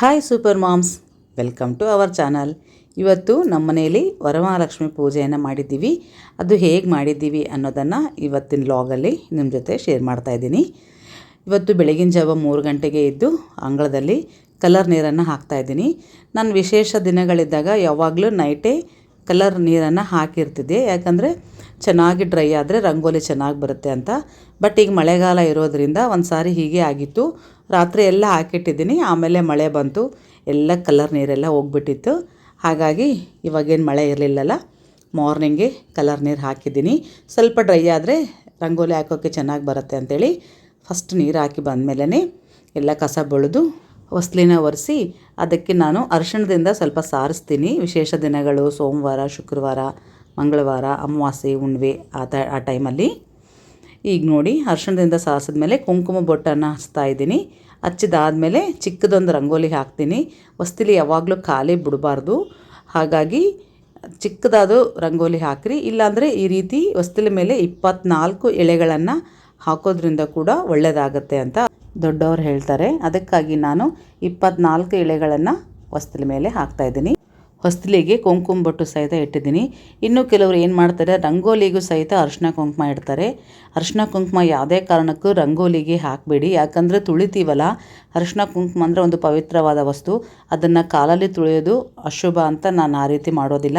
Hi super moms welcome to our channel ಇವತ್ತು ನಮ್ಮ ಮನೆಯಲ್ಲಿ ವರಮಹಾಲಕ್ಷ್ಮಿ ಪೂಜೆಯನ್ನು ಮಾಡಿದ್ದೀವಿ. ಅದು ಹೇಗೆ ಮಾಡಿದ್ದೀವಿ ಅನ್ನೋದನ್ನು ಇವತ್ತಿನ ಲಾಗಲ್ಲಿ ನಿಮ್ಮ ಜೊತೆ ಶೇರ್ ಮಾಡ್ತಾ ಇದ್ದೀನಿ. ಇವತ್ತು ಬೆಳಗಿನ ಜಾವ ಮೂರು ಗಂಟೆಗೆ ಇದ್ದು ಅಂಗಳದಲ್ಲಿ ಕಲರ್ ನೀರನ್ನು ಹಾಕ್ತಾ ಇದ್ದೀನಿ. ನಾನು ವಿಶೇಷ ದಿನಗಳಿದ್ದಾಗ ಯಾವಾಗಲೂ ನೈಟೇ ಕಲರ್ ನೀರನ್ನು ಹಾಕಿರ್ತಿದ್ದೆ. ಯಾಕಂದರೆ ಚೆನ್ನಾಗಿ ಡ್ರೈ ಆದರೆ ರಂಗೋಲಿ ಚೆನ್ನಾಗಿ ಬರುತ್ತೆ ಅಂತ. ಬಟ್ ಈಗ ಮಳೆಗಾಲ ಇರೋದರಿಂದ ಒಂದು ಸಾರಿ ಹೀಗೆ ಆಗಿತ್ತು. ರಾತ್ರಿ ಎಲ್ಲ ಹಾಕಿಟ್ಟಿದ್ದೀನಿ. ಆಮೇಲೆ ಮಳೆ ಬಂತು. ಎಲ್ಲ ಕಲರ್ ನೀರೆಲ್ಲ ಹೋಗ್ಬಿಟ್ಟಿತ್ತು. ಹಾಗಾಗಿ ಇವಾಗೇನು ಮಳೆ ಇರಲಿಲ್ಲಲ್ಲ ಮಾರ್ನಿಂಗೆ ಕಲರ್ ನೀರು ಹಾಕಿದ್ದೀನಿ. ಸ್ವಲ್ಪ ಡ್ರೈ ಆದರೆ ರಂಗೋಲಿ ಹಾಕೋಕ್ಕೆ ಚೆನ್ನಾಗಿ ಬರುತ್ತೆ ಅಂಥೇಳಿ ಫಸ್ಟ್ ನೀರು ಹಾಕಿ ಬಂದಮೇಲೆ ಎಲ್ಲ ಕಸ ಬಳಿದು ಹೊಸ್ಲಿನ ಒರೆಸಿ ಅದಕ್ಕೆ ನಾನು ಅರ್ಶಿಣದಿಂದ ಸ್ವಲ್ಪ ಸಾರಿಸ್ತೀನಿ. ವಿಶೇಷ ದಿನಗಳು, ಸೋಮವಾರ, ಶುಕ್ರವಾರ ಮಂಗಳವಾರ, ಅಮಾವಾಸ್ಯೆ, ಹುಣ್ಣಿಮೆ ಆ ತ, ಆ ಟೈಮಲ್ಲಿ. ಈಗ ನೋಡಿ, ಅರ್ಶಿಣದಿಂದ ಸಾರಿಸಿದ್ಮೇಲೆ ಕುಂಕುಮ ಬೊಟ್ಟನ್ನು ಹಚ್ತಾ ಇದ್ದೀನಿ. ಹಚ್ಚಿದಾದ್ಮೇಲೆ ಚಿಕ್ಕದೊಂದು ರಂಗೋಲಿ ಹಾಕ್ತೀನಿ. ವಸ್ತಿಲಿ ಯಾವಾಗಲೂ ಖಾಲಿ ಬಿಡಬಾರ್ದು. ಹಾಗಾಗಿ ಚಿಕ್ಕದಾದ ರಂಗೋಲಿ ಹಾಕಿರಿ. ಇಲ್ಲಾಂದರೆ ಈ ರೀತಿ ವಸ್ತಿಲ ಮೇಲೆ ಇಪ್ಪತ್ನಾಲ್ಕು ಎಳೆಗಳನ್ನು ಹಾಕೋದ್ರಿಂದ ಕೂಡ ಒಳ್ಳೆಯದಾಗತ್ತೆ ಅಂತ ದೊಡ್ಡವರು ಹೇಳ್ತಾರೆ. ಅದಕ್ಕಾಗಿ ನಾನು ಇಪ್ಪತ್ನಾಲ್ಕು ಎಳೆಗಳನ್ನು ವಸ್ತಿಲ ಮೇಲೆ ಹಾಕ್ತಾಯಿದ್ದೀನಿ ಹೊಸ್ತಿಲಿಗೆ ಕುಂಕುಮ ಬೊಟ್ಟು ಸಹಿತ ಇಟ್ಟಿದ್ದೀನಿ. ಇನ್ನು ಕೆಲವರು ಏನು ಮಾಡ್ತಾರೆ, ರಂಗೋಲಿಗೂ ಸಹಿತ ಅರಿಶಿನ ಕುಂಕುಮ ಇಡ್ತಾರೆ. ಅರಿಶಿನ ಕುಂಕುಮ ಯಾವುದೇ ಕಾರಣಕ್ಕೂ ರಂಗೋಲಿಗೆ ಹಾಕಬೇಡಿ. ಯಾಕಂದರೆ ತುಳಿತೀವಲ್ಲ. ಅರಿಶಿನ ಕುಂಕುಮ ಅಂದರೆ ಒಂದು ಪವಿತ್ರವಾದ ವಸ್ತು. ಅದನ್ನು ಕಾಲಲ್ಲಿ ತುಳಿಯೋದು ಅಶುಭ ಅಂತ ನಾನು ಆ ರೀತಿ ಮಾಡೋದಿಲ್ಲ.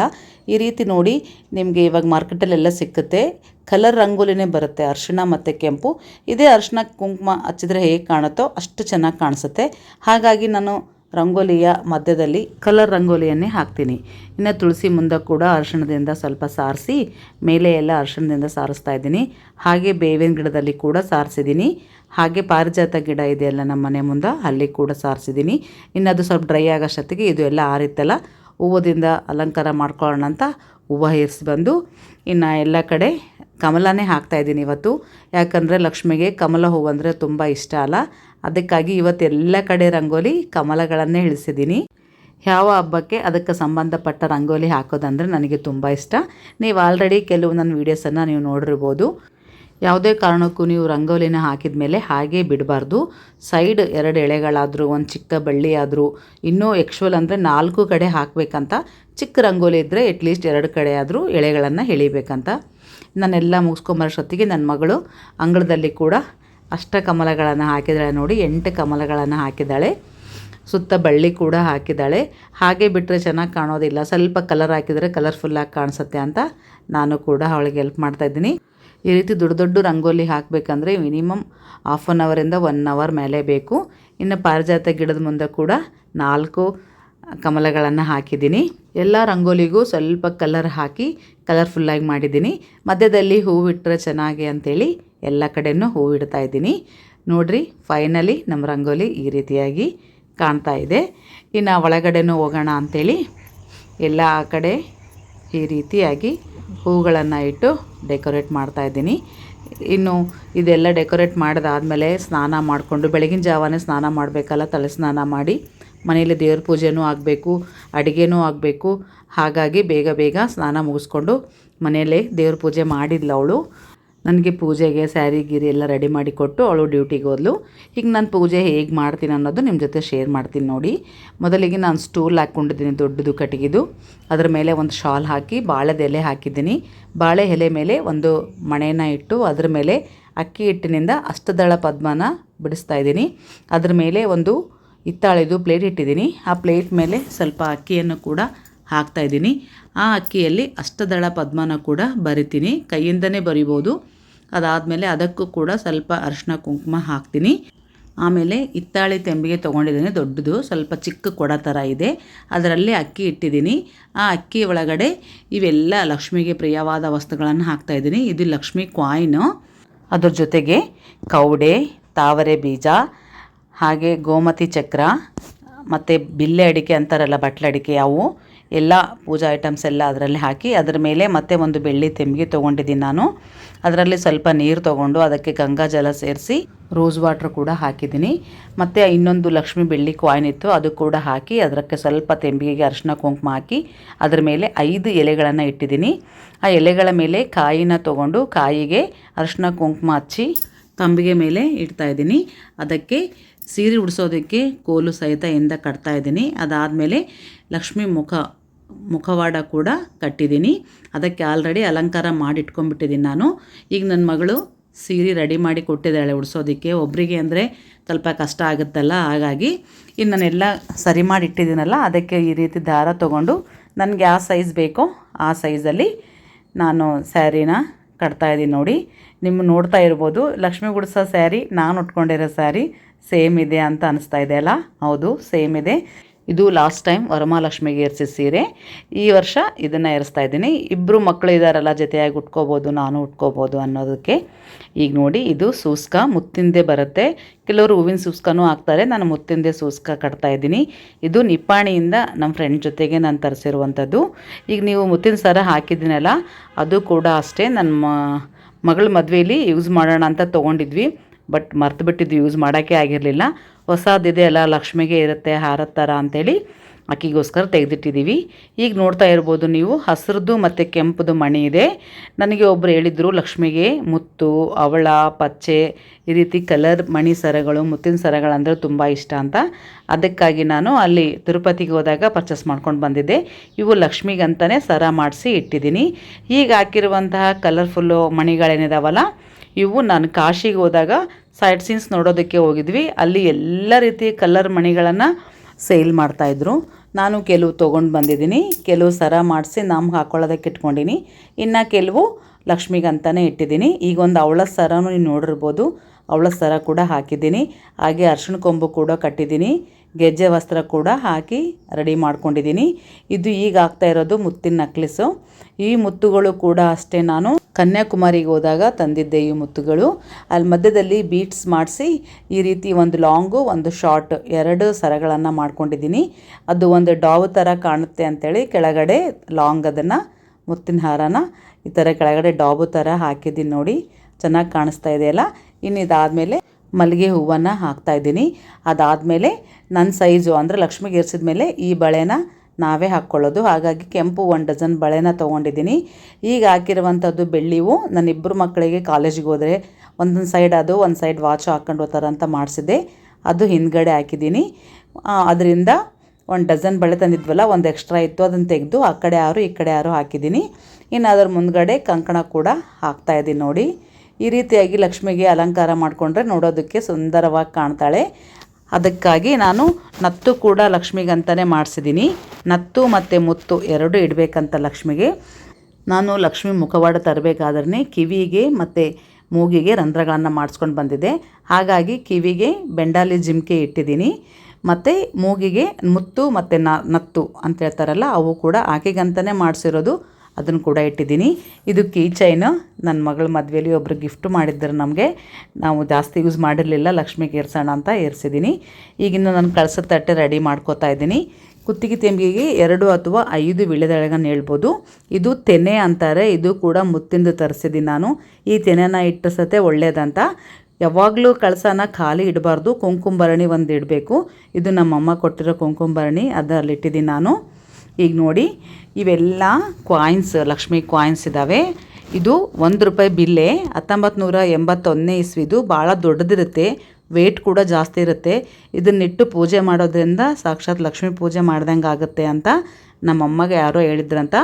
ಈ ರೀತಿ ನೋಡಿ ನಿಮಗೆ ಇವಾಗ ಮಾರ್ಕೆಟಲ್ಲೆಲ್ಲ ಸಿಕ್ಕುತ್ತೆ. ಕಲರ್ ರಂಗೋಲಿನೇ ಬರುತ್ತೆ ಅರಿಶಿಣ ಮತ್ತು ಕೆಂಪು. ಇದೇ ಅರಿಶಿನ ಕುಂಕುಮ ಹಚ್ಚಿದ್ರೆ ಹೇಗೆ ಕಾಣುತ್ತೋ ಅಷ್ಟು ಚೆನ್ನಾಗಿ ಕಾಣಿಸುತ್ತೆ. ಹಾಗಾಗಿ ನಾನು ರಂಗೋಲಿಯ ಮಧ್ಯದಲ್ಲಿ ಕಲರ್ ರಂಗೋಲಿಯನ್ನೇ ಹಾಕ್ತೀನಿ. ಇನ್ನು ತುಳಸಿ ಮುಂದೆ ಕೂಡ ಅರಿಶಿಣದಿಂದ ಸ್ವಲ್ಪ ಸಾರಿಸಿ, ಮೇಲೆ ಎಲ್ಲ ಅರಿಶಿಣದಿಂದ ಸಾರಿಸ್ತಾ ಇದ್ದೀನಿ. ಹಾಗೆ ಬೇವಿನ ಗಿಡದಲ್ಲಿ ಕೂಡ ಸಾರಿಸಿದ್ದೀನಿ. ಹಾಗೆ ಪಾರಿಜಾತ ಗಿಡ ಇದೆಯಲ್ಲ ನಮ್ಮ ಮನೆ ಮುಂದೆ, ಅಲ್ಲಿ ಕೂಡ ಸಾರಿಸಿದ್ದೀನಿ. ಇನ್ನು ಅದು ಸ್ವಲ್ಪ ಡ್ರೈ ಆಗೋಷ್ಟೊತ್ತಿಗೆ ಇದು ಎಲ್ಲ ಆರಿತ್ತಲ್ಲ, ಹೂವದಿಂದ ಅಲಂಕಾರ ಮಾಡ್ಕೊಳ್ಳೋಣ ಅಂತ ಹೂವು ಏರಿಸಿ ಬಂದು, ಇನ್ನು ಎಲ್ಲ ಕಡೆ ಕಮಲನೇ ಹಾಕ್ತಾಯಿದ್ದೀನಿ ಇವತ್ತು. ಯಾಕಂದರೆ ಲಕ್ಷ್ಮಿಗೆ ಕಮಲ ಹೂವು ಅಂದರೆ ತುಂಬ ಇಷ್ಟ ಅಲ್ಲ. ಅದಕ್ಕಾಗಿ ಇವತ್ತು ಎಲ್ಲ ಕಡೆ ರಂಗೋಲಿ ಕಮಲಗಳನ್ನೇ ಇಳಿಸಿದ್ದೀನಿ. ಯಾವ ಹಬ್ಬಕ್ಕೆ ಅದಕ್ಕೆ ಸಂಬಂಧಪಟ್ಟ ರಂಗೋಲಿ ಹಾಕೋದಂದರೆ ನನಗೆ ತುಂಬ ಇಷ್ಟ. ನೀವು ಆಲ್ರೆಡಿ ಕೆಲವು ನನ್ನ ವೀಡಿಯೋಸನ್ನು ನೀವು ನೋಡಿರ್ಬೋದು. ಯಾವುದೇ ಕಾರಣಕ್ಕೂ ನೀವು ರಂಗೋಲಿನ ಹಾಕಿದ ಮೇಲೆ ಹಾಗೇ ಬಿಡಬಾರ್ದು. ಸೈಡ್ ಎರಡು ಎಳೆಗಳಾದರೂ, ಒಂದು ಚಿಕ್ಕ ಬಳ್ಳಿ ಆದರೂ ಇನ್ನೂ ಎಕ್ಚುವಲ್ ಅಂದರೆ ನಾಲ್ಕು ಕಡೆ ಹಾಕಬೇಕಂತ ಚಿಕ್ಕ ರಂಗೋಲಿ ಇದ್ದರೆ ಅಟ್ಲೀಸ್ಟ್ ಎರಡು ಕಡೆ ಆದರೂ ಎಳೆಗಳನ್ನು ಎಳಿಬೇಕಂತ. ನಾನೆಲ್ಲ ಮುಗಿಸ್ಕೊಂಬರೋಷ್ಟೊತ್ತಿಗೆ ನನ್ನ ಮಗಳು ಅಂಗಳದಲ್ಲಿ ಕೂಡ ಅಷ್ಟ ಕಮಲಗಳನ್ನು ಹಾಕಿದ್ದಾಳೆ ನೋಡಿ, ಎಂಟು ಕಮಲಗಳನ್ನು ಹಾಕಿದ್ದಾಳೆ ಸುತ್ತ ಬಳ್ಳಿ ಕೂಡ ಹಾಕಿದ್ದಾಳೆ ಹಾಗೆ ಬಿಟ್ಟರೆ ಚೆನ್ನಾಗಿ ಕಾಣೋದಿಲ್ಲ. ಸ್ವಲ್ಪ ಕಲರ್ ಹಾಕಿದರೆ ಕಲರ್ಫುಲ್ಲಾಗಿ ಕಾಣಿಸುತ್ತೆ ಅಂತ ನಾನು ಕೂಡ ಅವಳಿಗೆ ಹೆಲ್ಪ್ ಮಾಡ್ತಾಯಿದ್ದೀನಿ ಈ ರೀತಿ ದೊಡ್ಡ ದೊಡ್ಡ ರಂಗೋಲಿ ಹಾಕಬೇಕಂದ್ರೆ ಮಿನಿಮಮ್ ಹಾಫ್ ಆನ್ ಅವರಿಂದ ಒನ್ ಅವರ್ ಮೇಲೆ ಬೇಕು. ಇನ್ನು ಪಾರಿಜಾತ ಗಿಡದ ಮುಂದೆ ಕೂಡ ನಾಲ್ಕು ಕಮಲಗಳನ್ನು ಹಾಕಿದ್ದೀನಿ. ಎಲ್ಲ ರಂಗೋಲಿಗೂ ಸ್ವಲ್ಪ ಕಲರ್ ಹಾಕಿ ಕಲರ್ಫುಲ್ಲಾಗಿ ಮಾಡಿದ್ದೀನಿ. ಮಧ್ಯದಲ್ಲಿ ಹೂವಿಟ್ಟರೆ ಚೆನ್ನಾಗಿ ಅಂಥೇಳಿ ಎಲ್ಲ ಕಡೆಯೂ ಹೂವು ಇಡ್ತಾ ಇದ್ದೀನಿ. ನೋಡಿರಿ ಫೈನಲಿ ನಮ್ಮ ರಂಗೋಲಿ ಈ ರೀತಿಯಾಗಿ ಕಾಣ್ತಾ ಇದೆ. ಇನ್ನು ಒಳಗಡೆನೂ ಹೋಗೋಣ ಅಂಥೇಳಿ ಎಲ್ಲ ಆ ಕಡೆ ಈ ರೀತಿಯಾಗಿ ಹೂಗಳನ್ನು ಇಟ್ಟು ಡೆಕೋರೇಟ್ ಮಾಡ್ತಾ ಇದ್ದೀನಿ. ಇನ್ನು ಇದೆಲ್ಲ ಡೆಕೋರೇಟ್ ಮಾಡಿದಾದಮೇಲೆ ಸ್ನಾನ ಮಾಡಿಕೊಂಡು ಬೆಳಗಿನ ಜಾವನೇ ಸ್ನಾನ ಮಾಡಬೇಕಲ್ಲ, ತಲೆ ಸ್ನಾನ ಮಾಡಿ ಮನೇಲಿ ದೇವ್ರ ಪೂಜೆನೂ ಆಗಬೇಕು, ಅಡುಗೆನೂ ಆಗಬೇಕು. ಹಾಗಾಗಿ ಬೇಗ ಬೇಗ ಸ್ನಾನ ಮುಗಿಸ್ಕೊಂಡು ಮನೆಯಲ್ಲೇ ದೇವ್ರ ಪೂಜೆ ಮಾಡಿದ್ಲು ಅವಳು. ನನಗೆ ಪೂಜೆಗೆ ಸ್ಯಾರಿ ಗಿರಿ ಎಲ್ಲ ರೆಡಿ ಮಾಡಿ ಕೊಟ್ಟು ಅವಳು ಡ್ಯೂಟಿಗೆ ಹೋದ್ಲು. ಈಗ ನಾನು ಪೂಜೆ ಹೇಗೆ ಮಾಡ್ತೀನಿ ಅನ್ನೋದು ನಿಮ್ಮ ಜೊತೆ ಶೇರ್ ಮಾಡ್ತೀನಿ ನೋಡಿ. ಮೊದಲಿಗೆ ನಾನು ಸ್ಟೂಲ್ ಹಾಕ್ಕೊಂಡಿದ್ದೀನಿ, ದೊಡ್ಡದು, ಕಟ್ಟಿಗೆದು. ಅದರ ಮೇಲೆ ಒಂದು ಶಾಲ್ ಹಾಕಿ ಬಾಳೆದ ಎಲೆ ಹಾಕಿದ್ದೀನಿ. ಬಾಳೆ ಎಲೆ ಮೇಲೆ ಒಂದು ಮಣೆನ ಇಟ್ಟು ಅದರ ಮೇಲೆ ಅಕ್ಕಿ ಹಿಟ್ಟಿನಿಂದ ಅಷ್ಟದಳ ಪದ್ಮನ ಬಿಡಿಸ್ತಾ ಇದ್ದೀನಿ. ಅದರ ಮೇಲೆ ಒಂದು ಹಿತ್ತಾಳೆದು ಪ್ಲೇಟ್ ಇಟ್ಟಿದ್ದೀನಿ. ಆ ಪ್ಲೇಟ್ ಮೇಲೆ ಸ್ವಲ್ಪ ಅಕ್ಕಿಯನ್ನು ಕೂಡ ಹಾಕ್ತಾಯಿದ್ದೀನಿ ಆ ಅಕ್ಕಿಯಲ್ಲಿ ಅಷ್ಟದಳ ಪದ್ಮನ ಕೂಡ ಬರಿತೀನಿ. ಕೈಯಿಂದನೇ ಬರಿಬೋದು. ಅದಾದಮೇಲೆ ಅದಕ್ಕೂ ಕೂಡ ಸ್ವಲ್ಪ ಅರಿಶಿನ ಕುಂಕುಮ ಹಾಕ್ತೀನಿ. ಆಮೇಲೆ ಹಿತ್ತಾಳೆ ತೆಂಬಿಗೆ ತೊಗೊಂಡಿದ್ದೀನಿ. ದೊಡ್ಡದು, ಸ್ವಲ್ಪ ಚಿಕ್ಕ ಕೊಡ ಥರ ಇದೆ. ಅದರಲ್ಲಿ ಅಕ್ಕಿ ಇಟ್ಟಿದ್ದೀನಿ. ಆ ಅಕ್ಕಿ ಒಳಗಡೆ ಇವೆಲ್ಲ ಲಕ್ಷ್ಮಿಗೆ ಪ್ರಿಯವಾದ ವಸ್ತುಗಳನ್ನು ಹಾಕ್ತಾಯಿದ್ದೀನಿ ಇದು ಲಕ್ಷ್ಮಿ ಕ್ವಾಯಿನು ಅದ್ರ ಜೊತೆಗೆ ಕೌಡೆ, ತಾವರೆ ಬೀಜ ಹಾಗೆ ಗೋಮತಿ ಚಕ್ರ, ಮತ್ತು ಬಿಲ್ಲೆ ಅಡಿಕೆ ಅಂತಾರಲ್ಲ, ಬಟ್ಲ ಅಡಿಕೆ, ಅವು ಎಲ್ಲ ಪೂಜಾ ಐಟಮ್ಸ್ ಎಲ್ಲ ಅದರಲ್ಲಿ ಹಾಕಿ, ಅದರ ಮೇಲೆ ಮತ್ತೆ ಒಂದು ಬೆಳ್ಳಿ ತೆಂಬಿಗೆ ತೊಗೊಂಡಿದ್ದೀನಿ ನಾನು. ಅದರಲ್ಲಿ ಸ್ವಲ್ಪ ನೀರು ತೊಗೊಂಡು ಅದಕ್ಕೆ ಗಂಗಾ ಜಲ ಸೇರಿಸಿ ರೋಸ್ ವಾಟ್ರ್ ಕೂಡ ಹಾಕಿದ್ದೀನಿ. ಮತ್ತು ಇನ್ನೊಂದು ಲಕ್ಷ್ಮಿ ಬೆಳ್ಳಿ ಕಾಯಿನ್ ಇತ್ತು, ಅದು ಕೂಡ ಹಾಕಿ ಅದಕ್ಕೆ ಸ್ವಲ್ಪ ತೆಂಬಿಗೆಗೆ ಅರಿಶಿನ ಕುಂಕುಮ ಹಾಕಿ ಅದರ ಮೇಲೆ ಐದು ಎಲೆಗಳನ್ನು ಇಟ್ಟಿದ್ದೀನಿ. ಆ ಎಲೆಗಳ ಮೇಲೆ ಕಾಯಿನ ತೊಗೊಂಡು ಕಾಯಿಗೆ ಅರಿಶಿನ ಕುಂಕುಮ ಹಚ್ಚಿ, ತಂಬಿಗೆ ಮೇಲೆ ಇಡ್ತಾಯಿದ್ದೀನಿ ಅದಕ್ಕೆ ಸೀರೆ ಉಡಿಸೋದಕ್ಕೆ ಕೋಲು ಸಹಿತ ಇಂದ ಕಟ್ತಾ ಇದ್ದೀನಿ. ಅದಾದಮೇಲೆ ಲಕ್ಷ್ಮಿ ಮುಖ, ಮುಖವಾಡ ಕೂಡ ಕಟ್ಟಿದ್ದೀನಿ. ಅದಕ್ಕೆ ಆಲ್ರೆಡಿ ಅಲಂಕಾರ ಮಾಡಿ ಇಟ್ಕೊಂಡ್ಬಿಟ್ಟಿದ್ದೀನಿ ನಾನು. ಈಗ ನನ್ನ ಮಗಳು ಸೀರೆ ರೆಡಿ ಮಾಡಿ ಕೊಟ್ಟಿದ್ದಾಳೆ ಉಡಿಸೋದಕ್ಕೆ. ಒಬ್ಬರಿಗೆ ಅಂದರೆ ಸ್ವಲ್ಪ ಕಷ್ಟ ಆಗುತ್ತಲ್ಲ, ಹಾಗಾಗಿ ಇನ್ನು ನಾನೆಲ್ಲ ಸರಿ ಮಾಡಿ ಇಟ್ಟಿದ್ದೀನಲ್ಲ ಅದಕ್ಕೆ ಈ ರೀತಿ ದಾರ ತೊಗೊಂಡು ನನಗೆ ಯಾವ ಸೈಜ್ ಬೇಕೋ ಆ ಸೈಜಲ್ಲಿ ನಾನು ಸ್ಯಾರಿನ ಕಟ್ತಾ ಇದ್ದೀನಿ ನೋಡಿ. ನಿಮ್ಮ ನೋಡ್ತಾ ಇರ್ಬೋದು, ಲಕ್ಷ್ಮೀ ಗುಡಿಸೋ ಸ್ಯಾರಿ, ನಾನು ಉಟ್ಕೊಂಡಿರೋ ಸ್ಯಾರಿ ಸೇಮ್ ಇದೆ ಅಂತ ಅನಿಸ್ತಾ ಇದೆ ಅಲ್ಲ? ಹೌದು, ಸೇಮ್ ಇದೆ. ಇದು ಲಾಸ್ಟ್ ಟೈಮ್ ವರಮಹಾಲಕ್ಷ್ಮಿಗೆ ಏರಿಸಿದ ಸೀರೆ. ಈ ವರ್ಷ ಇದನ್ನು ಏರಿಸ್ತಾ ಇದ್ದೀನಿ. ಇಬ್ಬರು ಮಕ್ಕಳು ಇದ್ದಾರಲ್ಲ ಜೊತೆಯಾಗಿ ಉಟ್ಕೋಬೋದು, ನಾನು ಉಟ್ಕೋಬೋದು ಅನ್ನೋದಕ್ಕೆ. ಈಗ ನೋಡಿ, ಇದು ಸೂಸ್ಕ, ಮುತ್ತಿಂದೆ ಬರುತ್ತೆ. ಕೆಲವರು ಹೂವಿನ ಸೂಸ್ಕನೂ ಹಾಕ್ತಾರೆ. ನಾನು ಮುತ್ತಿಂದೆ ಸೂಸ್ಕ ಕಟ್ತಾ ಇದ್ದೀನಿ. ಇದು ನಿಪ್ಪಾಣಿಯಿಂದ ನಮ್ಮ ಫ್ರೆಂಡ್ ಜೊತೆಗೆ ನಾನು ತರಿಸಿರುವಂಥದ್ದು. ಈಗ ನೀವು ಮುತ್ತಿನ ಸರ ಹಾಕಿದ್ದೀನಲ್ಲ, ಅದು ಕೂಡ ಅಷ್ಟೇ. ನನ್ನ ಮಗಳ ಮದುವೆಯಲ್ಲಿ ಯೂಸ್ ಮಾಡೋಣ ಅಂತ ತೊಗೊಂಡಿದ್ವಿ. ಬಟ್ ಮರ್ತು ಬಿಟ್ಟಿದ್ದು ಯೂಸ್ ಮಾಡೋಕ್ಕೆ ಆಗಿರಲಿಲ್ಲ. ಹೊಸದಿದೆ ಅಲ್ಲ, ಲಕ್ಷ್ಮಿಗೆ ಇರುತ್ತೆ ಹಾರದ ಥರ ಅಂಥೇಳಿ ಅಕ್ಕಿಗೋಸ್ಕರ ತೆಗೆದಿಟ್ಟಿದ್ದೀವಿ ಈಗ ನೋಡ್ತಾ ಇರ್ಬೋದು ನೀವು ಹಸಿರದ್ದು ಮತ್ತು ಕೆಂಪುದು ಮಣಿ ಇದೆ. ನನಗೆ ಒಬ್ಬರು ಹೇಳಿದರು, ಲಕ್ಷ್ಮಿಗೆ ಮುತ್ತು, ಅವಳ ಪಚ್ಚೆ, ಈ ರೀತಿ ಕಲರ್ ಮಣಿ ಸರಗಳು, ಮುತ್ತಿನ ಸರಗಳಂದರೆ ತುಂಬ ಇಷ್ಟ ಅಂತ. ಅದಕ್ಕಾಗಿ ನಾನು ಅಲ್ಲಿ ತಿರುಪತಿಗೆ ಹೋದಾಗ ಪರ್ಚೇಸ್ ಮಾಡ್ಕೊಂಡು ಬಂದಿದ್ದೆ. ಇವು ಲಕ್ಷ್ಮಿಗಂತಲೇ ಸರ ಮಾಡಿಸಿ ಇಟ್ಟಿದ್ದೀನಿ. ಈಗ ಹಾಕಿರುವಂತಹ ಕಲರ್ಫುಲ್ಲು ಮಣಿಗಳೇನಿದಾವಲ್ಲ ಇವು ನಾನು ಕಾಶಿಗೆ ಹೋದಾಗ ಸೈಟ್ ಸೀನ್ಸ್ ನೋಡೋದಕ್ಕೆ ಹೋಗಿದ್ವಿ. ಅಲ್ಲಿ ಎಲ್ಲ ರೀತಿ ಕಲರ್ ಮಣಿಗಳನ್ನು ಸೇಲ್ ಮಾಡ್ತಾಯಿದ್ರು ನಾನು ಕೆಲವು ತೊಗೊಂಡು ಬಂದಿದ್ದೀನಿ. ಕೆಲವು ಸರ ಮಾಡಿಸಿ ನಮ್ಗೆ ಹಾಕ್ಕೊಳ್ಳೋದಕ್ಕೆ ಇಟ್ಕೊಂಡಿನಿ. ಇನ್ನು ಕೆಲವು ಲಕ್ಷ್ಮಿಗಂತಾನೆ ಇಟ್ಟಿದ್ದೀನಿ. ಈಗ ಒಂದು ಅವಳ ಸರನೂ ನೀವು ನೋಡಿರ್ಬೋದು. ಅವಳ ಸರ ಕೂಡ ಹಾಕಿದ್ದೀನಿ. ಹಾಗೆ ಅರ್ಶಿಣ ಕೊಂಬು ಕೂಡ ಕಟ್ಟಿದ್ದೀನಿ. ಗೆಜ್ಜೆ ವಸ್ತ್ರ ಕೂಡ ಹಾಕಿ ರೆಡಿ ಮಾಡ್ಕೊಂಡಿದ್ದೀನಿ. ಇದು ಈಗ ಆಗ್ತಾ ಇರೋದು ಮುತ್ತಿನ ನಕ್ಲಿಸು ಈ ಮುತ್ತುಗಳು ಕೂಡ ಅಷ್ಟೇ ನಾನು ಕನ್ಯಾಕುಮಾರಿಗೆ ಹೋದಾಗ ತಂದಿದ್ದೆ ಈ ಮುತ್ತುಗಳು. ಅಲ್ಲಿ ಮಧ್ಯದಲ್ಲಿ ಬೀಟ್ಸ್ ಮಾಡಿಸಿ ಈ ರೀತಿ ಒಂದು ಲಾಂಗು, ಒಂದು ಶಾರ್ಟ್ ಎರಡು ಸರಗಳನ್ನು ಮಾಡ್ಕೊಂಡಿದ್ದೀನಿ. ಅದು ಒಂದು ಡಾವ್ ಥರ ಕಾಣುತ್ತೆ ಅಂತೇಳಿ ಕೆಳಗಡೆ ಲಾಂಗ್ ಅದನ್ನು, ಮುತ್ತಿನ ಹಾರನ ಈ ಥರ ಕೆಳಗಡೆ ಡಾಬು ಥರ ಹಾಕಿದ್ದೀನಿ ನೋಡಿ. ಚೆನ್ನಾಗಿ ಕಾಣಿಸ್ತಾ ಇದೆಯಲ್ಲ ಇನ್ನು ಇದಾದಮೇಲೆ ಮಲ್ಲಿಗೆ ಹೂವನ್ನು ಹಾಕ್ತಾಯಿದ್ದೀನಿ ಅದಾದಮೇಲೆ ನನ್ನ ಸೈಜು ಅಂದರೆ ಲಕ್ಷ್ಮಿಗೆ ಇರಿಸಿದ ಮೇಲೆ ಈ ಬಳೆನ ನಾವೇ ಹಾಕ್ಕೊಳ್ಳೋದು. ಹಾಗಾಗಿ ಕೆಂಪು ಒಂದು ಡಜನ್ ಬಳೆನ ತೊಗೊಂಡಿದ್ದೀನಿ. ಈಗ ಹಾಕಿರುವಂಥದ್ದು ಬೆಳ್ಳಿವು. ನನ್ನ ಇಬ್ಬರು ಮಕ್ಕಳಿಗೆ ಕಾಲೇಜಿಗೆ ಹೋದರೆ ಒಂದೊಂದು ಸೈಡ್ ಅದು, ಒಂದು ಸೈಡ್ ವಾಚ್ ಹಾಕ್ಕೊಂಡು ಹೋಗ್ತಾರ ಅಂತ ಮಾಡಿಸಿದ್ದೆ. ಅದು ಹಿಂದ್ಗಡೆ ಹಾಕಿದ್ದೀನಿ. ಅದರಿಂದ ಒಂದು ಡಜನ್ ಬಳೆ ತಂದಿದ್ವಲ್ಲ, ಒಂದು ಎಕ್ಸ್ಟ್ರಾ ಇತ್ತು. ಅದನ್ನು ತೆಗೆದು ಆ ಕಡೆ ಯಾರು ಈ ಕಡೆ ಯಾರು ಹಾಕಿದ್ದೀನಿ. ಇನ್ನು ಅದರ ಮುಂದ್ಗಡೆ ಕಂಕಣ ಕೂಡ ಹಾಕ್ತಾಯಿದ್ದೀನಿ ನೋಡಿ. ಈ ರೀತಿಯಾಗಿ ಲಕ್ಷ್ಮಿಗೆ ಅಲಂಕಾರ ಮಾಡಿಕೊಂಡ್ರೆ ನೋಡೋದಕ್ಕೆ ಸುಂದರವಾಗಿ ಕಾಣ್ತಾಳೆ. ಅದಕ್ಕಾಗಿ ನಾನು ನತ್ತು ಕೂಡ ಲಕ್ಷ್ಮಿಗಂತಲೇ ಮಾಡಿಸಿದ್ದೀನಿ. ನತ್ತು ಮತ್ತು ಮುತ್ತು ಎರಡು ಇಡಬೇಕಂತ ಲಕ್ಷ್ಮಿಗೆ. ನಾನು ಲಕ್ಷ್ಮಿ ಮುಖವಾಡ ತರಬೇಕಾದ್ರೆ ಕಿವಿಗೆ ಮತ್ತು ಮೂಗಿಗೆ ರಂಧ್ರಗಳನ್ನು ಮಾಡಿಸ್ಕೊಂಡು ಬಂದಿದ್ದೆ. ಹಾಗಾಗಿ ಕಿವಿಗೆ ಬೆಂಡಾಲಿ ಜಿಮ್ಕೆ ಇಟ್ಟಿದ್ದೀನಿ. ಮತ್ತು ಮೂಗಿಗೆ ಮುತ್ತು ಮತ್ತು ನತ್ತು ಅಂತ ಹೇಳ್ತಾರಲ್ಲ, ಅವು ಕೂಡ ಆಕೆಗಂತಲೇ ಮಾಡಿಸಿರೋದು. ಅದನ್ನು ಕೂಡ ಇಟ್ಟಿದ್ದೀನಿ. ಇದು ಕೀ ಚೈನು ನನ್ನ ಮಗಳ ಮದುವೆಯಲ್ಲಿ ಒಬ್ಬರು ಗಿಫ್ಟ್ ಮಾಡಿದ್ದರು ನಮಗೆ. ನಾವು ಜಾಸ್ತಿ ಯೂಸ್ ಮಾಡಿರಲಿಲ್ಲ, ಲಕ್ಷ್ಮಿಗೆ ಏರ್ಸೋಣ ಅಂತ ಏರ್ಸಿದ್ದೀನಿ. ಈಗಿನ್ನು ನಾನು ಕಳಸದ ತಟ್ಟೆ ರೆಡಿ ಮಾಡ್ಕೋತಾ ಇದ್ದೀನಿ. ಕುತ್ತಿಗೆ ತೆಂಬಿಗೆ ಎರಡು ಅಥವಾ ಐದು ವಿಳೆದೆಳಗನ್ನು ಹೇಳ್ಬೋದು. ಇದು ತೆನೆ ಅಂತಾರೆ, ಇದು ಕೂಡ ಮುತ್ತಿಂದು ತರಿಸಿದ್ದೀನಿ ನಾನು. ಈ ತೆನೆನ ಇಟ್ಟು ಸತೆ ಒಳ್ಳೆಯದಂತ ಯಾವಾಗಲೂ ಕಳಸನ ಖಾಲಿ ಇಡಬಾರ್ದು ಕುಂಕುಂಬರಣಿ ಒಂದು ಇಡಬೇಕು. ಇದು ನಮ್ಮಮ್ಮ ಕೊಟ್ಟಿರೋ ಕುಂಕುಂಬರಣಿ ಅದರಲ್ಲಿ ಇಟ್ಟಿದ್ದೀನಿ ನಾನು. ಈಗ ನೋಡಿ, ಇವೆಲ್ಲ ಕ್ವಾಯಿನ್ಸ್ ಲಕ್ಷ್ಮಿ ಕಾಯಿನ್ಸ್ ಇದ್ದಾವೆ ಇದು ಒಂದು ರೂಪಾಯಿ ಬಿಲ್ಲೆ ಹತ್ತೊಂಬತ್ತು ನೂರ ಎಂಬತ್ತೊಂದನೇ ಇಸ್ವಿದು ಭಾಳ ದೊಡ್ಡದಿರುತ್ತೆ ವೇಟ್ ಕೂಡ ಜಾಸ್ತಿ ಇರುತ್ತೆ. ಇದನ್ನಿಟ್ಟು ಪೂಜೆ ಮಾಡೋದ್ರಿಂದ ಸಾಕ್ಷಾತ್ ಲಕ್ಷ್ಮೀ ಪೂಜೆ ಮಾಡ್ದಂಗೆ ಆಗುತ್ತೆ ಅಂತ ನಮ್ಮಮ್ಮಗೆ ಯಾರೋ ಹೇಳಿದ್ರಂತ,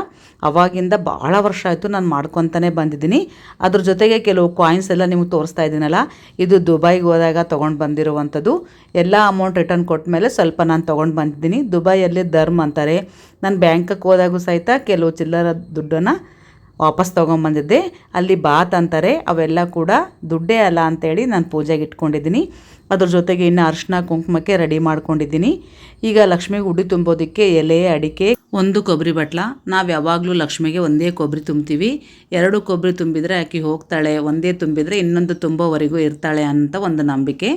ಅವಾಗಿಂದ ಭಾಳ ವರ್ಷ ಆಯಿತು ನಾನು ಮಾಡ್ಕೊತಾನೆ ಬಂದಿದ್ದೀನಿ. ಅದ್ರ ಜೊತೆಗೆ ಕೆಲವು ಕಾಯಿನ್ಸ್ ಎಲ್ಲ ನಿಮ್ಗೆ ತೋರಿಸ್ತಾ ಇದ್ದೀನಲ್ಲ, ಇದು ದುಬೈಗೆ ಹೋದಾಗ ತೊಗೊಂಡು ಬಂದಿರುವಂಥದ್ದು ಎಲ್ಲ ಅಮೌಂಟ್ ರಿಟರ್ನ್ ಕೊಟ್ಟ ಮೇಲೆ ಸ್ವಲ್ಪ ನಾನು ತೊಗೊಂಡು ಬಂದಿದ್ದೀನಿ. ದುಬೈಯಲ್ಲಿ ಧರ್ಮ್ ಅಂತಾರೆ. ನಾನು ಬ್ಯಾಂಕಕ್ಕೆ ಹೋದಾಗೂ ಸಹಿತ ಕೆಲವು ಚಿಲ್ಲರ ದುಡ್ಡನ್ನು ವಾಪಸ್ ತೊಗೊಂಬಂದಿದ್ದೆ ಅಲ್ಲಿ ಬಾತ್ ಅಂತಾರೆ, ಅವೆಲ್ಲ ಕೂಡ ದುಡ್ಡೇ ಅಲ್ಲ ಅಂತೇಳಿ ನಾನು ಪೂಜೆಗೆ ಇಟ್ಕೊಂಡಿದ್ದೀನಿ. ಅದ್ರ ಜೊತೆಗೆ ಇನ್ನು ಅರಿಶಿನ ಕುಂಕುಮಕ್ಕೆ ರೆಡಿ ಮಾಡ್ಕೊಂಡಿದ್ದೀನಿ. ಈಗ ಲಕ್ಷ್ಮಿಗೆ ಉಡಿ ತುಂಬೋದಕ್ಕೆ ಎಲೆ, ಅಡಿಕೆ, ಒಂದು ಕೊಬ್ಬರಿ ಬಟ್ಲ. ನಾವು ಯಾವಾಗಲೂ ಲಕ್ಷ್ಮಿಗೆ ಒಂದೇ ಕೊಬ್ಬರಿ ತುಂಬ್ತೀವಿ. ಎರಡು ಕೊಬ್ಬರಿ ತುಂಬಿದರೆ ಆಕೆ ಹೋಗ್ತಾಳೆ, ಒಂದೇ ತುಂಬಿದರೆ ಇನ್ನೊಂದು ತುಂಬೋವರೆಗೂ ಇರ್ತಾಳೆ ಅಂತ ಒಂದು ನಂಬಿಕೆ.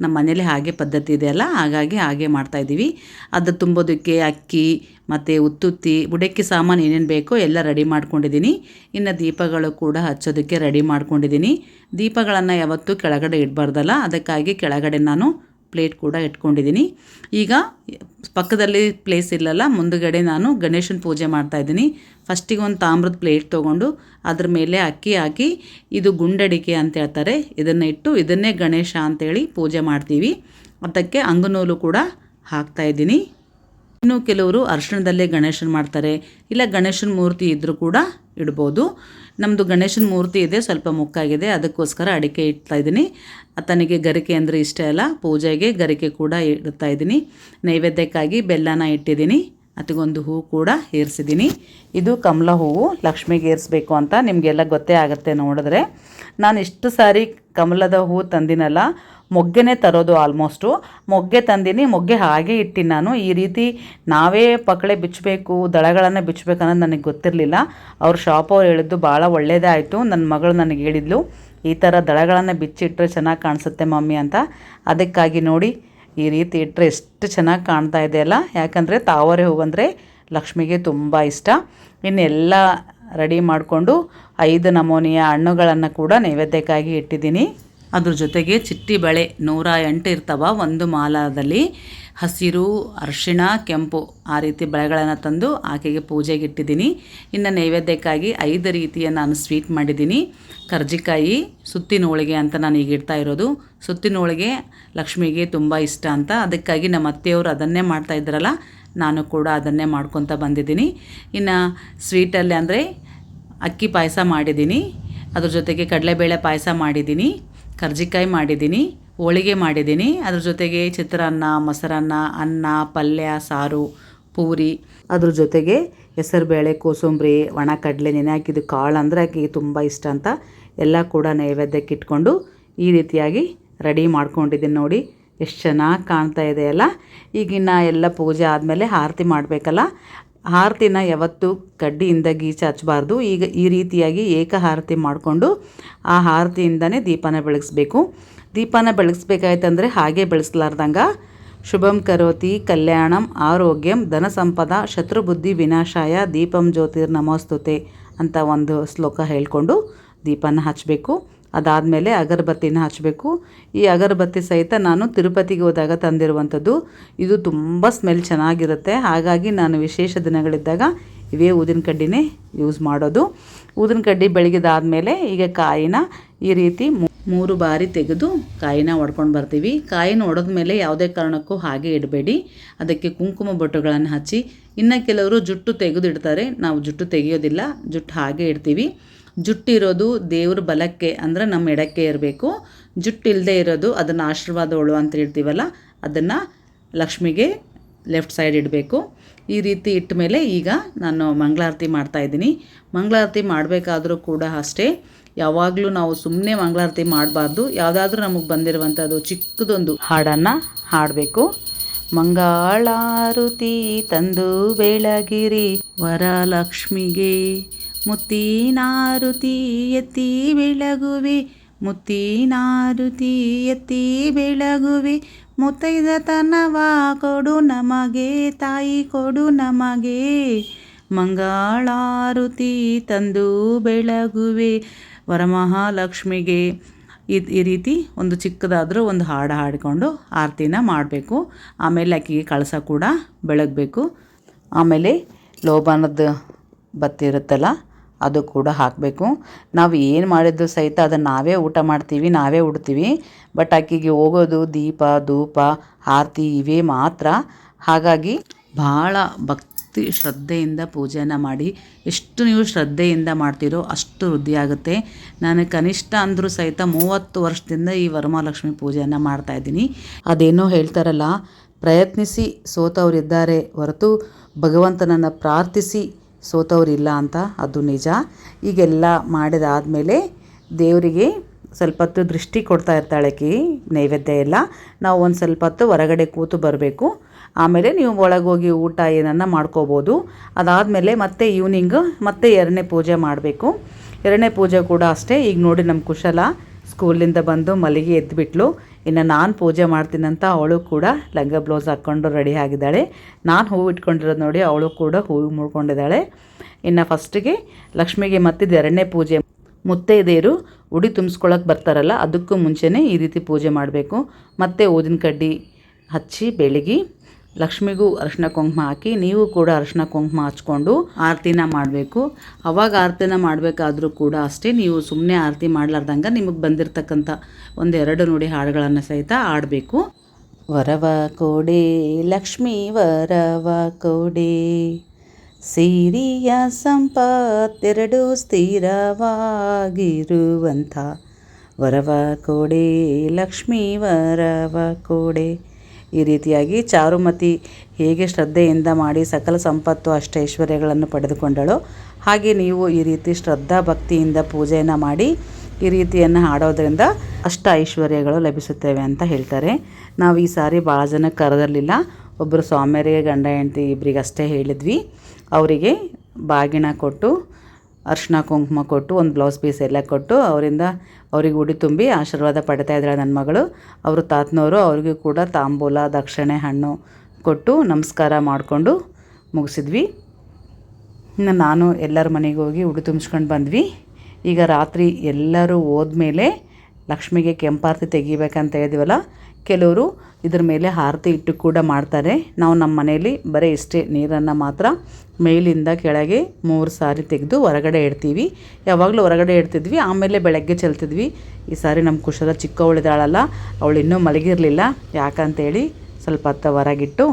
ನಮ್ಮ ಮನೇಲಿ ಹಾಗೆ ಪದ್ಧತಿ ಇದೆಯಲ್ಲ ಹಾಗಾಗಿ ಹಾಗೆ ಮಾಡ್ತಾಯಿದ್ದೀವಿ ಅದು ತುಂಬೋದಕ್ಕೆ ಅಕ್ಕಿ, ಮತ್ತು ಉತ್ತುತ್ತಿ, ಬುಡಕ್ಕಿ ಸಾಮಾನು ಏನೇನು ಬೇಕೋ ಎಲ್ಲ ರೆಡಿ ಮಾಡ್ಕೊಂಡಿದ್ದೀನಿ. ಇನ್ನು ದೀಪಗಳು ಕೂಡ ಹಚ್ಚೋದಕ್ಕೆ ರೆಡಿ ಮಾಡ್ಕೊಂಡಿದ್ದೀನಿ. ದೀಪಗಳನ್ನು ಯಾವತ್ತೂ ಕೆಳಗಡೆ ಇಡಬಾರ್ದಲ್ಲ? ಅದಕ್ಕಾಗಿ ಕೆಳಗಡೆ ನಾನು ಪ್ಲೇಟ್ ಕೂಡ ಇಟ್ಕೊಂಡಿದ್ದೀನಿ. ಈಗ ಪಕ್ಕದಲ್ಲಿ ಪ್ಲೇಸ್ ಇಲ್ಲಲ್ಲ, ಮುಂದುಗಡೆ ನಾನು ಗಣೇಶನ ಪೂಜೆ ಮಾಡ್ತಾಯಿದ್ದೀನಿ ಫಸ್ಟಿಗೆ ಒಂದು ತಾಮ್ರದ ಪ್ಲೇಟ್ ತೊಗೊಂಡು ಅದ್ರ ಮೇಲೆ ಅಕ್ಕಿ ಹಾಕಿ, ಇದು ಗುಂಡಡಿಕೆ ಅಂತ ಹೇಳ್ತಾರೆ. ಇದನ್ನು ಇಟ್ಟು ಇದನ್ನೇ ಗಣೇಶ ಅಂತೇಳಿ ಪೂಜೆ ಮಾಡ್ತೀವಿ. ಅದಕ್ಕೆ ಅಂಗನೂಲು ಕೂಡ ಹಾಕ್ತಾ ಇದ್ದೀನಿ. ಇನ್ನು ಕೆಲವರು ಅರ್ಶಿಣದಲ್ಲೇ ಗಣೇಶನ ಮಾಡ್ತಾರೆ. ಇಲ್ಲ ಗಣೇಶನ ಮೂರ್ತಿ ಇದ್ದರೂ ಕೂಡ ಇಡ್ಬೋದು. ನಮ್ಮದು ಗಣೇಶನ ಮೂರ್ತಿ ಇದೆ, ಸ್ವಲ್ಪ ಮುಕ್ಕಾಗಿದೆ. ಅದಕ್ಕೋಸ್ಕರ ಅಡಿಕೆ ಇಡ್ತಾ ಇದ್ದೀನಿ. ಆತನಿಗೆ ಗರಿಕೆ ಅಂದರೆ ಇಷ್ಟ ಅಲ್ಲ ಪೂಜೆಗೆ ಗರಿಕೆ ಕೂಡ ಇಡ್ತಾ ಇದ್ದೀನಿ. ನೈವೇದ್ಯಕ್ಕಾಗಿ ಬೆಲ್ಲನ ಇಟ್ಟಿದ್ದೀನಿ. ಅದಕ್ಕೊಂದು ಹೂವು ಕೂಡ ಏರಿಸಿದ್ದೀನಿ. ಇದು ಕಮಲ ಹೂವು. ಲಕ್ಷ್ಮಿಗೆ ಏರಿಸ್ಬೇಕು ಅಂತ ನಿಮಗೆಲ್ಲ ಗೊತ್ತೇ ಆಗುತ್ತೆ ನೋಡಿದ್ರೆ. ನಾನು ಇಷ್ಟು ಸಾರಿ ಕಮಲದ ಹೂವು ತಂದಿನಲ್ಲ. ಮೊಗ್ಗೆನೇ ತರೋದು ಆಲ್ಮೋಸ್ಟು ಮೊಗ್ಗೆ ತಂದಿನಿ, ಮೊಗ್ಗೆ ಹಾಗೆ ಇಟ್ಟಿನಿ ನಾನು. ಈ ರೀತಿ ನಾವೇ ಪಕಳೆ ಬಿಚ್ಚಬೇಕು ದಳಗಳನ್ನು ಬಿಚ್ಚಬೇಕನ್ನೋದು ನನಗೆ ಗೊತ್ತಿರಲಿಲ್ಲ. ಅವ್ರ ಶಾಪ್ ಅವ್ರು ಹೇಳಿದ್ದು ಭಾಳ ಒಳ್ಳೆಯದೇ ಆಯಿತು. ನನ್ನ ಮಗಳು ನನಗೆ ಹೇಳಿದ್ಲು, ಈ ಥರ ದಳಗಳನ್ನು ಬಿಚ್ಚಿಟ್ಟರೆ ಚೆನ್ನಾಗಿ ಕಾಣಿಸುತ್ತೆ ಮಮ್ಮಿ ಅಂತ. ಅದಕ್ಕಾಗಿ ನೋಡಿ, ಈ ರೀತಿ ಇಟ್ಟರೆ ಎಷ್ಟು ಚೆನ್ನಾಗಿ ಕಾಣ್ತಾ ಇದೆ ಅಲ್ಲ. ಯಾಕಂದರೆ ತಾವರೆ ಹೂವಂದರೆ ಲಕ್ಷ್ಮಿಗೆ ತುಂಬ ಇಷ್ಟ. ಇನ್ನೆಲ್ಲ ರೆಡಿ ಮಾಡಿಕೊಂಡು ಐದು ನಮೂನೆಯ ಹಣ್ಣುಗಳನ್ನು ಕೂಡ ನೈವೇದ್ಯಕ್ಕಾಗಿ ಇಟ್ಟಿದ್ದೀನಿ. ಅದ್ರ ಜೊತೆಗೆ ಚಿಟ್ಟಿ ಬಳೆ ನೂರ ಎಂಟು ಇರ್ತವ, ಒಂದು ಮಾಲಾದಲ್ಲಿ. ಹಸಿರು, ಅರಿಶಿಣ, ಕೆಂಪು ಆ ರೀತಿ ಬಳೆಗಳನ್ನು ತಂದು ಆಕೆಗೆ ಪೂಜೆಗೆ ಇಟ್ಟಿದ್ದೀನಿ. ಇನ್ನು ನೈವೇದ್ಯಕ್ಕಾಗಿ ಐದು ರೀತಿಯ ನಾನು ಸ್ವೀಟ್ ಮಾಡಿದ್ದೀನಿ. ಕರ್ಜಿಕಾಯಿ, ಸುತ್ತಿನ ಹೋಳಿಗೆ ಅಂತ ನಾನು ಈಗ ಇಡ್ತಾ ಇರೋದು. ಸುತ್ತಿನ ಹೋಳಿಗೆ ಲಕ್ಷ್ಮಿಗೆ ತುಂಬ ಇಷ್ಟ ಅಂತ. ಅದಕ್ಕಾಗಿ ನಮ್ಮ ಅತ್ತೆಯವರು ಅದನ್ನೇ ಮಾಡ್ತಾ ಇದ್ರಲ್ಲ, ನಾನು ಕೂಡ ಅದನ್ನೇ ಮಾಡ್ಕೊತ ಬಂದಿದ್ದೀನಿ. ಇನ್ನು ಸ್ವೀಟಲ್ಲಿ ಅಂದರೆ ಅಕ್ಕಿ ಪಾಯಸ ಮಾಡಿದ್ದೀನಿ. ಅದ್ರ ಜೊತೆಗೆ ಕಡಲೆಬೇಳೆ ಪಾಯಸ ಮಾಡಿದ್ದೀನಿ. ಕರ್ಜಿಕಾಯಿ ಮಾಡಿದ್ದೀನಿ, ಹೋಳಿಗೆ ಮಾಡಿದ್ದೀನಿ. ಅದ್ರ ಜೊತೆಗೆ ಚಿತ್ರಾನ್ನ, ಮೊಸರನ್ನ, ಅನ್ನ, ಪಲ್ಯ, ಸಾರು, ಪೂರಿ. ಅದ್ರ ಜೊತೆಗೆ ಹೆಸರುಬೇಳೆ, ಕೋಸಂಬರಿ ಒಣ ಕಡಲೆ ನೆನೆ ಹಾಕಿದ್ದು ಕಾಳು ಅಂದರೆ ಆಕೆಗೆ ತುಂಬ ಇಷ್ಟ ಅಂತ ಎಲ್ಲ ಕೂಡ ನೈವೇದ್ಯಕ್ಕೆ ಇಟ್ಕೊಂಡು ಈ ರೀತಿಯಾಗಿ ರೆಡಿ ಮಾಡ್ಕೊಂಡಿದ್ದೀನಿ ನೋಡಿ. ಎಷ್ಟು ಚೆನ್ನಾಗಿ ಕಾಣ್ತಾ ಇದೆ ಅಲ್ಲ? ಈಗಿನ ಎಲ್ಲ ಪೂಜೆ ಆದಮೇಲೆ ಆರತಿ ಮಾಡಬೇಕಲ್ಲ? ಆರತಿನ ಯಾವತ್ತು ಕಡ್ಡಿಯಿಂದ ಗೀಚೆ ಹಚ್ಚಬಾರ್ದು ಈಗ ಈ ರೀತಿಯಾಗಿ ಏಕ ಆರತಿ ಮಾಡಿಕೊಂಡು ಆ ಆರತಿಯಿಂದನೇ ದೀಪನ ಬೆಳಗಿಸ್ಬೇಕು. ದೀಪನ ಬೆಳಗಿಸ್ಬೇಕಾಯ್ತಂದರೆ ಹಾಗೆ ಬೆಳೆಸ್ಲಾರ್ದಂಗ ಶುಭಂ ಕರೋತಿ, ಕಲ್ಯಾಣಂ, ಆರೋಗ್ಯಂ, ಧನ ಸಂಪದ, ಶತ್ರುಬುದ್ಧಿ ವಿನಾಶಾಯ, ದೀಪಂ ಜ್ಯೋತಿರ್ ನಮೋಸ್ತುತೆ ಅಂತ ಒಂದು ಶ್ಲೋಕ ಹೇಳ್ಕೊಂಡು ದೀಪನ ಹಚ್ಚಬೇಕು ಅದಾದಮೇಲೆ ಅಗರಬತ್ತಿನ ಹಚ್ಚಬೇಕು ಈ ಅಗರಬತ್ತಿ ಸಹಿತ ನಾನು ತಿರುಪತಿಗೆ ಹೋದಾಗ ತಂದಿರುವಂಥದ್ದು. ಇದು ತುಂಬ ಸ್ಮೆಲ್ ಚೆನ್ನಾಗಿರುತ್ತೆ. ಹಾಗಾಗಿ ನಾನು ವಿಶೇಷ ದಿನಗಳಿದ್ದಾಗ ಇವೇ ಊದಿನ ಕಡ್ಡಿನೇ ಯೂಸ್ ಮಾಡೋದು. ಊದಿನ ಕಡ್ಡಿ ಬೆಳಗಿದಾದ್ಮೇಲೆ ಈಗ ಕಾಯಿನ ಈ ರೀತಿ ಮೂರು ಬಾರಿ ತೆಗೆದು ಕಾಯಿನ ಒಡ್ಕೊಂಡು ಬರ್ತೀವಿ. ಕಾಯಿನ ಒಡೆದ ಮೇಲೆ ಯಾವುದೇ ಕಾರಣಕ್ಕೂ ಹಾಗೆ ಇಡಬೇಡಿ. ಅದಕ್ಕೆ ಕುಂಕುಮ ಬೊಟ್ಟುಗಳನ್ನು ಹಚ್ಚಿ. ಇನ್ನು ಕೆಲವರು ಜುಟ್ಟು ತೆಗೆದು ಇಡ್ತಾರೆ ನಾವು ಜುಟ್ಟು ತೆಗೆಯೋದಿಲ್ಲ. ಜುಟ್ಟು ಹಾಗೆ ಇಡ್ತೀವಿ. ಜುಟ್ಟಿರೋದು ದೇವ್ರ ಬಲಕ್ಕೆ ಅಂದರೆ ನಮ್ಮ ಎಡಕ್ಕೆ ಇರಬೇಕು. ಜುಟ್ಟಿಲ್ಲದೆ ಇರೋದು ಅದನ್ನು ಆಶೀರ್ವಾದಗಳು ಅಂತ ಹೇಳ್ತೀವಲ್ಲ, ಅದನ್ನು ಲಕ್ಷ್ಮಿಗೆ ಲೆಫ್ಟ್ ಸೈಡ್ ಇಡಬೇಕು. ಈ ರೀತಿ ಇಟ್ಟ ಮೇಲೆ ಈಗ ನಾನು ಮಂಗಳಾರತಿ ಮಾಡ್ತಾಯಿದ್ದೀನಿ ಮಂಗಳಾರತಿ ಮಾಡಬೇಕಾದ್ರೂ ಕೂಡ ಅಷ್ಟೇ, ಯಾವಾಗಲೂ ನಾವು ಸುಮ್ಮನೆ ಮಂಗಳಾರತಿ ಮಾಡಬಾರ್ದು. ಯಾವುದಾದ್ರೂ ನಮಗೆ ಬಂದಿರುವಂಥದ್ದು ಚಿಕ್ಕದೊಂದು ಹಾಡನ್ನು ಹಾಡಬೇಕು. ಮಂಗಳಾರುತಿ ತಂದು ಬೆಳಗಿರಿ, ವರಲಕ್ಷ್ಮಿಗೆ ಮುತ್ತಿನಾರುತಿ ಎತ್ತಿ ಬೆಳಗುವೆ ಮುತ್ತಿನಾರುತಿ ಎತ್ತಿ ಬೆಳಗುವೆ ಮುತ್ತೈದತನವ ಕೊಡು ನಮಗೆ, ತಾಯಿ ಕೊಡು ನಮಗೆ. ಮಂಗಳಾರುತಿ ತಂದು ಬೆಳಗುವೆ, ವರಮಹಾಲಕ್ಷ್ಮಿಗೆ. ಇದು ಈ ರೀತಿ ಒಂದು ಚಿಕ್ಕದಾದರೂ ಒಂದು ಹಾಡು ಹಾಡಿಕೊಂಡು ಆರತಿನ ಮಾಡಬೇಕು. ಆಮೇಲೆ ಆಕೆಗೆ ಕಳಸ ಕೂಡ ಬೆಳಗಬೇಕು. ಆಮೇಲೆ ಲೋಬಾನದ ಬತ್ತಿ ಇರುತ್ತಲ್ಲ ಅದು ಕೂಡ ಹಾಕಬೇಕು. ನಾವು ಏನು ಮಾಡಿದ್ದು ಸಹಿತ ಅದನ್ನು ನಾವೇ ಊಟ ಮಾಡ್ತೀವಿ, ನಾವೇ ಉಡ್ತೀವಿ. ಬಟ್ ಆಕೆಗೆ ಹೋಗೋದು, ದೀಪ, ಧೂಪ, ಆರತಿ ಇವೇ ಮಾತ್ರ. ಹಾಗಾಗಿ ಭಾಳ ಭಕ್ತಿ ಶ್ರದ್ಧೆಯಿಂದ ಪೂಜೆಯನ್ನು ಮಾಡಿ. ಎಷ್ಟು ನೀವು ಶ್ರದ್ಧೆಯಿಂದ ಮಾಡ್ತೀರೋ ಅಷ್ಟು ವೃದ್ಧಿ ಆಗುತ್ತೆ. ನಾನು ಕನಿಷ್ಠ ಅಂದರೂ ಸಹಿತ ಮೂವತ್ತು ವರ್ಷದಿಂದ ಈ ವರಮಹಾಲಕ್ಷ್ಮಿ ಪೂಜೆಯನ್ನು ಮಾಡ್ತಾಯಿದ್ದೀನಿ ಅದೇನೋ ಹೇಳ್ತಾರಲ್ಲ, ಪ್ರಯತ್ನಿಸಿ ಸೋತವರಿದ್ದಾರೆ ಹೊರತು ಭಗವಂತನನ್ನು ಪ್ರಾರ್ಥಿಸಿ ಸೋತವರಿಲ್ಲ ಅಂತ ಅದು ನಿಜ. ಈಗೆಲ್ಲ ಮಾಡಿದಾದಮೇಲೆ ದೇವರಿಗೆ ಸ್ವಲ್ಪ ಹೊತ್ತು ದೃಷ್ಟಿ ಕೊಡ್ತಾ ಇರ್ತಾಳೆ ಕಿ, ನೈವೇದ್ಯ ಎಲ್ಲ. ನಾವು ಒಂದು ಸ್ವಲ್ಪ ಹೊತ್ತು ಹೊರಗಡೆ ಕೂತು ಬರಬೇಕು. ಆಮೇಲೆ ನೀವು ಒಳಗೋಗಿ ಊಟ ಏನನ್ನ ಮಾಡ್ಕೋಬೋದು. ಅದಾದಮೇಲೆ ಮತ್ತೆ ಈವ್ನಿಂಗ್ ಮತ್ತೆ ಎರಡನೇ ಪೂಜೆ ಮಾಡಬೇಕು. ಎರಡನೇ ಪೂಜೆ ಕೂಡ ಅಷ್ಟೇ. ಈಗ ನೋಡಿ ನಮ್ಮ ಕುಶಲ. ಸ್ಕೂಲಿಂದ ಬಂದು ಮಲ್ಲಿಗೆ ಎದ್ದುಬಿಟ್ಲು ಇನ್ನು ನಾನು ಪೂಜೆ ಮಾಡ್ತೀನಂತ ಅವಳು ಕೂಡ ಲಂಗ ಬ್ಲೌಸ್ ಹಾಕ್ಕೊಂಡು ರೆಡಿ ಆಗಿದ್ದಾಳೆ. ನಾನು ಹೂವು ಇಟ್ಕೊಂಡಿರೋದು ನೋಡಿ ಅವಳು ಕೂಡ ಹೂವು ಮುಡ್ಕೊಂಡಿದ್ದಾಳೆ ಇನ್ನು ಫಸ್ಟಿಗೆ ಲಕ್ಷ್ಮಿಗೆ ಮತ್ತಿದ್ದು ಎರಡನೇ ಪೂಜೆ ಮುತ್ತೈದೆಯರು ಉಡಿ ತುಂಬಿಸ್ಕೊಳಕ್ಕೆ ಬರ್ತಾರಲ್ಲ, ಅದಕ್ಕೂ ಮುಂಚೆನೇ ಈ ರೀತಿ ಪೂಜೆ ಮಾಡಬೇಕು. ಮತ್ತು ಊದಿನ ಕಡ್ಡಿ ಹಚ್ಚಿ ಬೆಳಗಿ ಲಕ್ಷ್ಮಿಗೂ ಅರಿಶಿನ ಕುಂಕುಮ ಹಾಕಿ, ನೀವು ಕೂಡ ಅರಿಶಿನ ಕುಂಕುಮ ಹಚ್ಕೊಂಡು ಆರತಿನ ಮಾಡಬೇಕು. ಅವಾಗ ಆರತಿನ ಮಾಡಬೇಕಾದ್ರೂ ಕೂಡ ಅಷ್ಟೇ, ನೀವು ಸುಮ್ಮನೆ ಆರತಿ ಮಾಡಲಾರ್ದಂಗೆ ನಿಮಗೆ ಬಂದಿರತಕ್ಕಂಥ ಒಂದೆರಡು ನುಡಿ ಹಾಡುಗಳನ್ನು ಸಹಿತ ಆಡಬೇಕು ವರವ ಕೋಡೆ, ಲಕ್ಷ್ಮೀ ವರವ ಕೋಡೆ, ಸಿರಿಯ ಸಂಪತ್ತೆರಡು ಸ್ಥಿರವಾಗಿರುವಂಥ ವರವ ಕೋಡೆ, ಲಕ್ಷ್ಮೀ ವರವ ಕೊಡೆ. ಈ ರೀತಿಯಾಗಿ ಚಾರುಮತಿ ಹೇಗೆ ಶ್ರದ್ಧೆಯಿಂದ ಮಾಡಿ ಸಕಲ ಸಂಪತ್ತು ಅಷ್ಟೈಶ್ವರ್ಯಗಳನ್ನು ಪಡೆದುಕೊಂಡಳು ಹಾಗೆ ನೀವು ಈ ರೀತಿ ಶ್ರದ್ಧಾ ಭಕ್ತಿಯಿಂದ ಪೂಜೆಯನ್ನು ಮಾಡಿ ಈ ರೀತಿಯನ್ನು ಹಾಡೋದ್ರಿಂದ ಅಷ್ಟ ಐಶ್ವರ್ಯಗಳು ಲಭಿಸುತ್ತವೆ ಅಂತ ಹೇಳ್ತಾರೆ. ನಾವು ಈ ಸಾರಿ ಭಾಳ ಜನ ಕರೆದಿರಲಿಲ್ಲ. ಒಬ್ಬರು ಸ್ವಾಮಿಯರಿಗೆ ಗಂಡ ಹೆಂಡತಿ ಇಬ್ಬರಿಗಷ್ಟೇ ಹೇಳಿದ್ವಿ. ಅವರಿಗೆ ಬಾಗಿನ ಕೊಟ್ಟು ಅರ್ಶಿನ ಕುಂಕುಮ ಕೊಟ್ಟು, ಒಂದು ಬ್ಲೌಸ್ ಪೀಸ್ ಎಲ್ಲ ಕೊಟ್ಟು, ಅವರಿಂದ ಅವ್ರಿಗೆ ಉಡಿ ತುಂಬಿ ಆಶೀರ್ವಾದ ಪಡ್ತಾ ಇದ್ದಾಳೆ ನನ್ನ ಮಗಳು. ಅವರು ತಾತನವರು, ಅವ್ರಿಗೂ ಕೂಡ ತಾಂಬೂಲ, ದಕ್ಷಿಣೆ, ಹಣ್ಣು ಕೊಟ್ಟು ನಮಸ್ಕಾರ ಮಾಡಿಕೊಂಡು ಮುಗಿಸಿದ್ವಿ. ಇನ್ನು ನಾನು ಎಲ್ಲರ ಮನೆಗೆ ಹೋಗಿ ಉಡಿ ತುಂಬಿಸ್ಕೊಂಡು ಬಂದ್ವಿ. ಈಗ ರಾತ್ರಿ ಎಲ್ಲರೂ ಹೋದ್ಮೇಲೆ ಲಕ್ಷ್ಮಿಗೆ ಕೆಂಪಾರತಿ ತೆಗಿಬೇಕಂತ ಹೇಳಿದ್ವಲ್ಲ ಕೆಲವರು ಇದ್ರ ಮೇಲೆ ಆರತಿ ಇಟ್ಟು ಕೂಡ ಮಾಡ್ತಾರೆ. ನಾವು ನಮ್ಮ ಮನೆಯಲ್ಲಿ ಬರೀ ಇಷ್ಟೇ ನೀರನ್ನು ಮಾತ್ರ ಮೇಲಿಂದ ಕೆಳಗೆ ಮೂರು ಸಾರಿ ತೆಗೆದು ಹೊರಗಡೆ ಇಡ್ತೀವಿ ಯಾವಾಗಲೂ ಹೊರಗಡೆ ಇಡ್ತಿದ್ವಿ ಆಮೇಲೆ ಬೆಳಗ್ಗೆ ಚೆಲ್ತಿದ್ವಿ. ಈ ಸಾರಿ ನಮ್ಮ ಕುಶಲ ಚಿಕ್ಕವಳಿದಾಳಲ್ಲ ಅವಳು ಇನ್ನೂ ಮಲಗಿರಲಿಲ್ಲ. ಯಾಕಂತೇಳಿ ಸ್ವಲ್ಪ ಹೊತ್ತು ಹೊರಗಿಟ್ಟು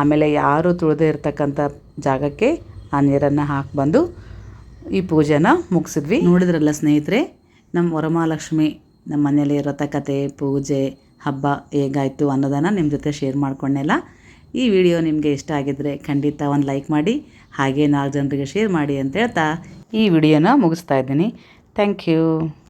ಆಮೇಲೆ ಯಾರು ತುಳಿದೇ ಇರ್ತಕ್ಕಂಥ ಜಾಗಕ್ಕೆ ಆ ನೀರನ್ನು ಹಾಕಿ ಬಂದು ಈ ಪೂಜೆನ ಮುಗಿಸಿದ್ವಿ. ನೋಡಿದ್ರಲ್ಲ ಸ್ನೇಹಿತರೆ, ನಮ್ಮ ವರಮಹಾಲಕ್ಷ್ಮಿ ನಮ್ಮ ಮನೆಯಲ್ಲಿ ಇರತಕ್ಕತೆ ಕತೆ ಪೂಜೆ ಹಬ್ಬ ಹೇಗಾಯಿತು ಅನ್ನೋದನ್ನು ನಿಮ್ಮ ಜೊತೆ ಶೇರ್ ಮಾಡ್ಕೊಂಡೆಲ್ಲ ಈ ವಿಡಿಯೋ ನಿಮಗೆ ಇಷ್ಟ ಆಗಿದ್ದರೆ ಖಂಡಿತ ಒಂದು ಲೈಕ್ ಮಾಡಿ, ಹಾಗೆ ನಾಲ್ಕು ಜನರಿಗೆ ಶೇರ್ ಮಾಡಿ ಅಂತ ಹೇಳ್ತಾ ಈ ವಿಡಿಯೋನ ಮುಗಿಸ್ತಾ ಇದ್ದೀನಿ. Thank you